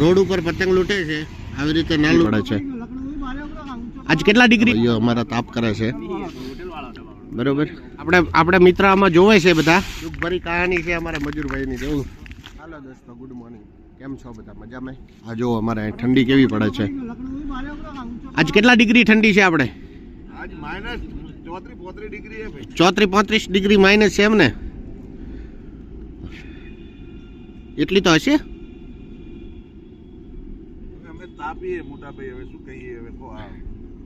Road ઉપર પતંગ લૂંટે છે. આવી રીતે ના પડે છે. આજ કેટલા ડિગ્રી? ભાઈઓ અમારા તાપ કરે છે. બરોબર? આપણે આપણે મિત્ર આમાં જોવે છે બધા. દુઃખભરી કહાની છે અમારા મજૂરભાઈની. જોવું હાલો દોસ્તો ગુડ મોર્નિંગ કેમ છો બધા? મજામાં? આ જો અમારે અહીં ઠંડી કેવી પડે છે. આજ કેટલા ડિગ્રી ઠંડી છે આપણે? આજ માઇનસ ચોત્રીસ પોત્રીસ ડિગ્રી ચોત્રી ભાઈ. પાંત્રીસ ડિગ્રી માઇનસ છે એમ ને એટલી તો હશે? અમે તાપીએ મોટા ભાઈ હવે શું કહીએ? હવે કો આ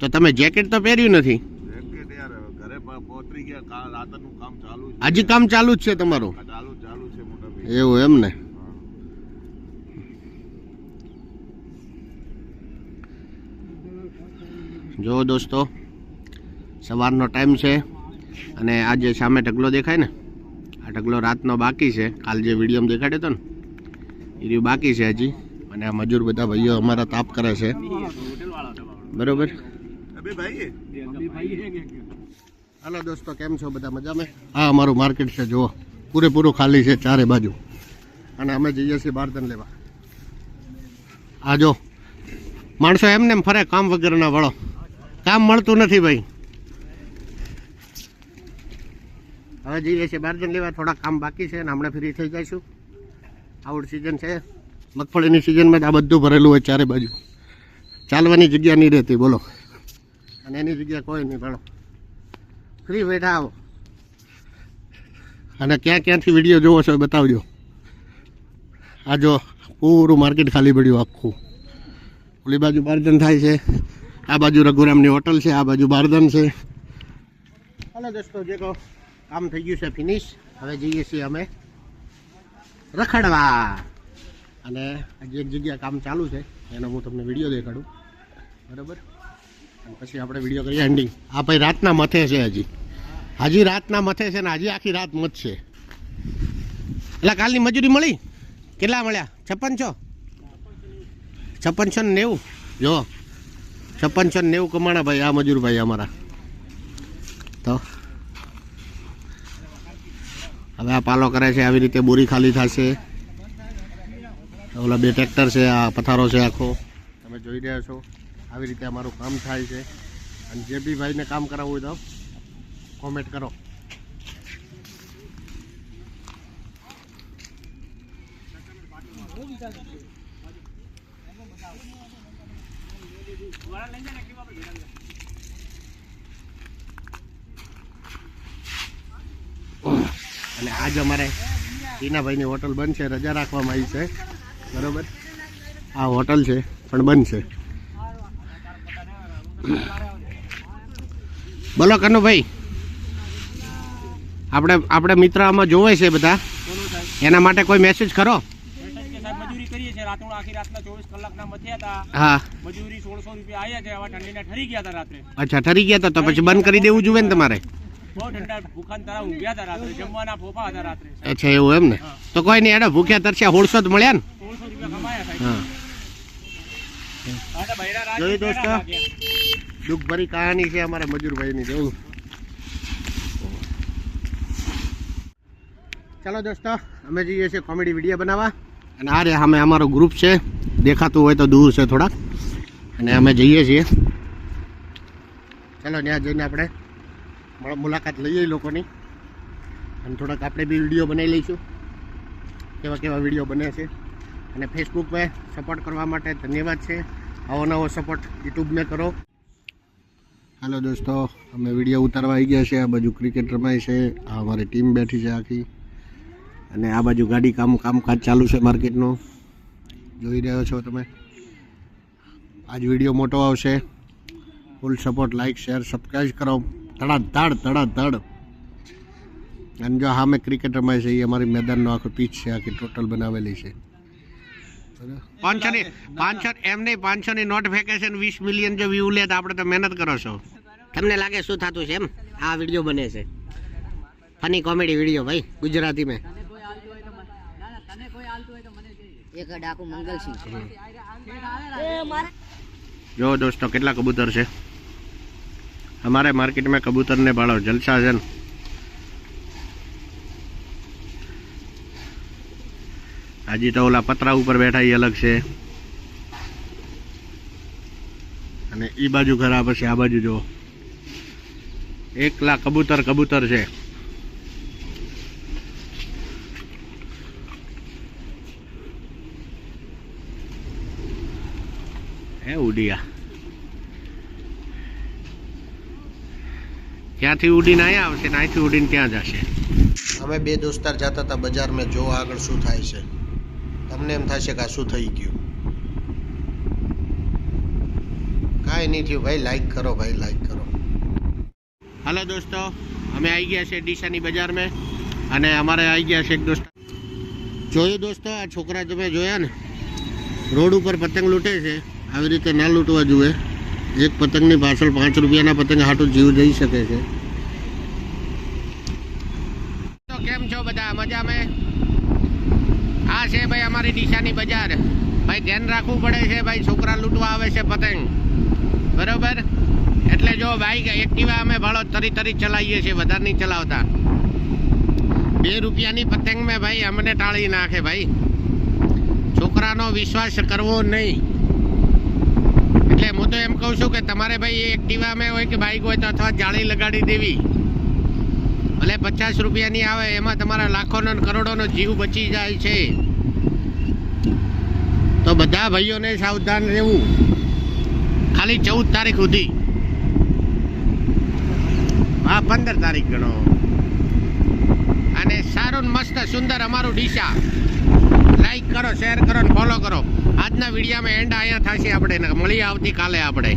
તો તમે જેકેટ તો પહેર્યું નથી? જેકેટ યાર ઘરે પહોંચી ગયા કાલ રાતનું કામ ચાલુ છે હજી કામ ચાલુ જ છે તમારું? ચાલુ ચાલુ છે મોટા ભાઈ. એવું એમ ને? જો દોસ્તો સવારનો ટાઈમ છે અને આ જે સામે ઢગલો દેખાય ને? આ ઢગલો રાતનો બાકી છે. કાલ જે વિડીયોમાં દેખાડ્યો હતો ને એ બાકી છે હજી. અને આ મજૂર બધા ભાઈઓ અમારા તાપ કરે છે. બરોબર? હાલો દોસ્તો કેમ છો? બધા મજામાં? હા અમારું માર્કેટ છે જુઓ. પૂરેપૂરું ખાલી છે ચારે બાજુ. અને અમે જઈએ છીએ બારદન લેવા. આ જો માણસો એમને એમ ફરે કામ વગરના વળો. કામ મળતું નથી ભાઈ. હવે જઈએ છીએ બારદન લેવા થોડા કામ બાકી છે અને હમણાં ફ્રી થઈ જઈશું. આઉટ સિઝન છે. મગફળીની સિઝનમાં આ બધું ભરેલું હોય ચારે બાજુ. ચાલવાની જગ્યા નહીં રહેતી, બોલો. અને એની જગ્યા કોઈ નહીં, ભણો. ફ્રી બેઠા આવો. અને ક્યાં ક્યાંથી વીડિયો જોવો છો બતાવજો. આ જો પૂરું માર્કેટ ખાલી પડ્યું આખું. ઓલી બાજુ બારદન થાય છે. આ બાજુ રઘુરામની હોટલ છે, આ બાજુ બારદન છે. હલો દોસ્તો, જે કહો કામ થઈ ગયું છે ફિનિશ હવે જઈએ છીએ અમે રખડવા. અને હજી એક જગ્યા કામ ચાલુ છે, એનો હું તમને વીડિયો દેખાડું. બરાબર? અને પછી આપણે વીડિયો કરીએ એન્ડિંગ આ ભાઈ રાતના મથે છે હજી. હજી રાતના મથે છે ને હજી આખી રાત મથ છે. એટલે કાલની મજૂરી મળી? કેટલા મળ્યા? છપ્પનસો? છપ્પનસો ને નેવું? જો, છપ્પનસો ને નેવું કમાણા ભાઈ આ મજૂર ભાઈ અમારા. તો, હવે આ પાલો કરે છે, આવી રીતે બોરી ખાલી થશે. ઓલા બે ટ્રેક્ટર છે, આ પથારો છે આખો. તમે જોઈ રહ્યા છો, આવી રીતે અમારું કામ થાય છે. અને જે બી ભાઈને કામ કરાવવું હોય તો કોમેન્ટ કરો. અને આજ અમારે ટીનાભાઈની હોટલ બંધ છે રજા રાખવામાં આવી છે. બરોબર? આ હોટલ છે, પણ બંધ છે. બોલો કનુભાઈ આપણે આપણે મિત્ર આમાં જોવે છે બધા. એના માટે કોઈ મેસેજ ખરો? અચ્છા, ઠરી ગયા તો પછી બંધ કરી દેવું જોઈએ ને તમારે? અચ્છા, એવું એમ ને? તો કોઈ નહીં એડા ભૂખ્યા તરસ્યા હોળસો જ મળ્યા ને? જોયું દોસ્તો? દુઃખભરી કહાની છે અમારા મજૂરભાઈની જોવું ચાલો દોસ્તો અમે જઈએ છીએ કોમેડી વીડિયો બનાવવા. અને આ રે અમે અમારો ગ્રુપ છે. દેખાતું હોય તો દૂર છે થોડાક. અને અમે જઈએ છીએ. ચાલો ત્યાં જઈને આપણે મુલાકાત લઈએ લોકોની. અને થોડાક આપણે બી વીડિયો બનાવી લઈશું. કેવા કેવા વીડિયો બને છે. અને ફેસબુક પર સપોર્ટ કરવા માટે ધન્યવાદ છે. આવો નવો સપોર્ટ યુટ્યુબને કરો. હાલો દોસ્તો, અમે વીડિયો ઉતારવા આવી ગયા છે આ બાજુ ક્રિકેટ રમાય છે, આ અમારી ટીમ બેઠી છે આખી. અને આ બાજુ ગાડી કામ, કામકાજ ચાલુ છે માર્કેટનું જોઈ રહ્યો છો તમે? આજ વીડિયો મોટો આવશે. Full support like share subscribe કરો. તડાધડ તડાધડ અને જો હા મેં ક્રિકેટ રમાય છે, એ અમારી મેદાનનો આખો પીચ છે, આખી ટોટલ બનાવેલી છે. પાંચસો ની પાંચસો એમ નહીં પાંચસો ની નોટ વેકેશન વીસ મિલિયન જો વ્યૂ લે તો આપણે તો મહેનત કરો છો. તમને લાગે શું થતું છે એમ? આ વીડિયો બને છે. ફની કોમેડી વીડિયો ભાઈ ગુજરાતી મેં એક ડાકુ મંગલસિંહ જો દોસ્તો કેટલા કબૂતર છે? અમારે માર્કેટમાં કબૂતરને ભાડો જલસા છે ને. હાજી તો ઓલા પતરા ઉપર બેઠા એ અલગ છે. અને એ બાજુ ઘર આ આ બાજુ જુઓ. એકલા કબૂતર કબૂતર છે. હે ઉડિયા. ક્યાંથી ઉડીને અહીંયા આવશે ને અહીંથી ઉડીને ત્યાં જશે? અમે બે દોસ્તાર જતા હતા બજારમાં, જોવા આગળ શું થાય છે. તમને એમ થશે કે આ શું થઈ ગયું. કાંઈ નહીં થયું. ભાઈ લાઈક કરો, ભાઈ લાઈક કરો. હાલો દોસ્તો, અમે આવી ગયા છે ડીસાની બજારમાં અને અમારે આવી ગયા છે એક દોસ્ત જોયું દોસ્તો, આ છોકરા તમે જોયા ને? રોડ ઉપર પતંગ લૂંટે છે. આવી રીતે ના લૂંટવા જોઈએ એક પતંગની પાછળ પાંચ રૂપિયાના પતંગ હાટું જીવ જઈ શકે છે તો કેમ છો બધા મજામાં છે ભાઈ અમારી ડીસાની બજાર. ભાઈ ધ્યાન રાખવું પડે છે ભાઈ, છોકરા લૂંટવા આવે છે પતંગ. બરોબર? એટલે જો બાઈક એક્ટિવા અમે ભાડો તરી તરી ચલાવીએ છીએ, વધારે નહીં ચલાવતા. બે રૂપિયાની પતંગ મેં ભાઈ અમને ટાળી નાખે ભાઈ. છોકરાનો વિશ્વાસ કરવો નહીં. એટલે હું તો એમ કહું છું કે તમારે ભાઈ એક્ટિવા મેં હોય કે બાઈક હોય તો અથવા જાળી લગાડી દેવી. ભલે પચાસ રૂપિયાની આવે, એમાં તમારા લાખોનો કરોડોનો જીવ બચી જાય છે. તો બધા ભાઈઓને સાવધાન રહેવું. ખાલી ચૌદ તારીખ સુધી. હા, પંદર તારીખ ગણો. અને સારું મસ્ત સુંદર અમારું ડીશા લાઈક કરો શેર કરો ને ફોલો કરો. આજના વિડીયામાં એન્ડ અહીંયા થશે આપણે. મળી મળીએ આવતીકાલે આપણે.